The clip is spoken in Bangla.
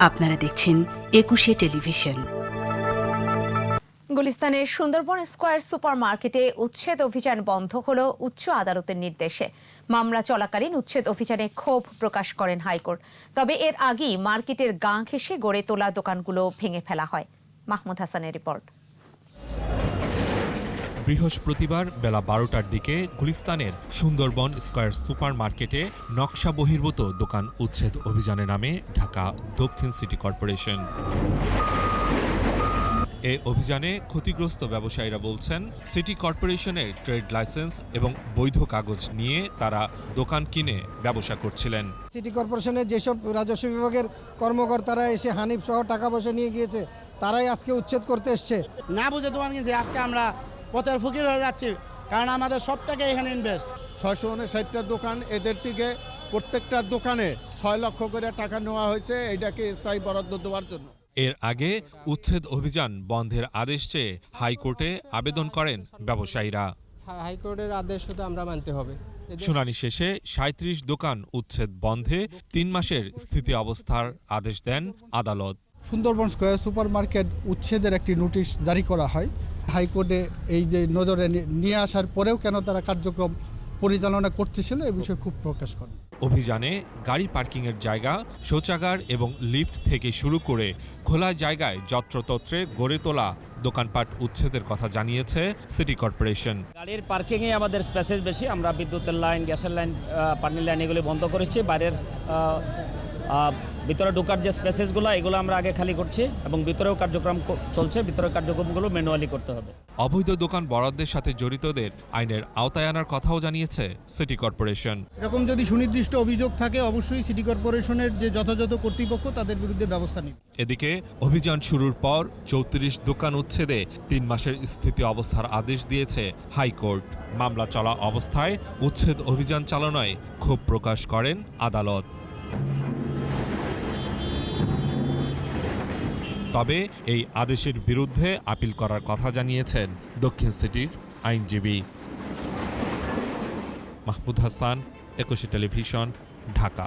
আপনারা দেখছেন একুশে টেলিভিশন। গুলিস্তানের সুন্দরবন স্কোয়ার সুপার মার্কেটে উচ্ছেদ অভিযান বন্ধ হল উচ্চ আদালতের নির্দেশে। মামলা চলাকালীন উচ্ছেদ অভিযানে ক্ষোভ প্রকাশ করেন হাইকোর্ট। তবে এর আগেই মার্কেটের গাঁ ঘেঁষে গড়ে তোলা দোকানগুলো ভেঙে ফেলা হয়। মাহমুদ হাসানের রিপোর্ট। বৃহস্পতিবার বেলা বারোটার দিকে গুলিস্তানের সুন্দরবন স্কয়ার সুপার মার্কেটে নকশা বহির্ভূত দোকান উচ্ছেদ অভিযানে নামে ঢাকা দক্ষিণ সিটি কর্পোরেশন। এ অভিযানে ক্ষতিগ্রস্ত ব্যবসায়ীরা বলছেন সিটি কর্পোরেশনের ট্রেড লাইসেন্স এবং বৈধ কাগজ নিয়ে তারা দোকান কিনে ব্যবসা করছিলেন। সিটি কর্পোরেশনের যেসব রাজস্ব বিভাগের কর্মকর্তারা এসে হানিফ সহ টাকা পয়সা নিয়ে গিয়েছে তারাই আজকে উচ্ছেদ করতে এসছে। না বুঝে তোমার যে আজকে আমরা পথের ফকির হয়ে যাচ্ছি কারণ আমাদের সব টাকা এখানে ইনভেস্ট ছয়শো উনষাটটা দোকান এদের থেকে প্রত্যেকটা দোকানে ছয় লক্ষ করে টাকা নেওয়া হয়েছে এটাকে স্থায়ী বরাদ্দ দেওয়ার জন্য। এর আগে উচ্ছেদ অভিযান বন্ধের আদেশ চেয়ে হাইকোর্টে আবেদন করেন ব্যবসায়ীরা। হাইকোর্টের আদেশ তো আমরা মানতে হবে। শুনানি শেষে সাঁত্রিশ দোকান উচ্ছেদ বন্ধে তিন মাসের স্থিতি অবস্থার আদেশ দেন আদালত। সুন্দরবন স্কয়ার সুপার মার্কেট উচ্ছেদের একটি নোটিশ জারি করা হয়। হাইকোর্টে এই যে নজরে নিয়ে আসার পরেও কেন তারা কার্যক্রম পরিচালনা করতেছিল এ বিষয়ে খুব প্রকাশ করেন অভিযানে গাড়ি পার্কিংয়ের জায়গা শৌচাগার এবং লিফট থেকে শুরু করে খোলা জায়গায় যত্রতত্রে গড়ে তোলা দোকানপাট উচ্ছেদের কথা জানিয়েছে সিটি কর্পোরেশন। গাড়ির পার্কিংয়ে আমাদের স্পেসেস বেশি আমরা বিদ্যুতের লাইন গ্যাসের লাইন পানির লাইন এগুলি বন্ধ করেছি। বাইরের ভিতরে ঢোকার যে স্পেসেসগুলো এগুলো আমরা আগে খালি করছি এবং ভিতরেও কার্যক্রম চলছে ভিতরের কার্যক্রমগুলো ম্যানুয়ালি করতে হবে। অবৈধ দোকান বরাদ্দের সাথে জড়িতদের আইনের আওতায় আনার কথাও জানিয়েছে সিটি কর্পোরেশন। এরকম যদি সুনির্দিষ্ট অভিযোগ থাকে অবশ্যই সিটি কর্পোরেশনের যে যথাযথ কর্তৃপক্ষ তাদের বিরুদ্ধে ব্যবস্থা নেবে। এদিকে অভিযান শুরুর পর চৌত্রিশ দোকান উচ্ছেদে তিন মাসের স্থিতি অবস্থার আদেশ দিয়েছে হাইকোর্ট। মামলা চলা অবস্থায় উচ্ছেদ অভিযান চালানোয় ক্ষোভ প্রকাশ করেন আদালত। তবে এই আদেশের বিরুদ্ধে আপিল করার কথা জানিয়েছেন দক্ষিণ সিটির আইনজীবী। মাহমুদ হাসান, একুশে টেলিভিশন, ঢাকা।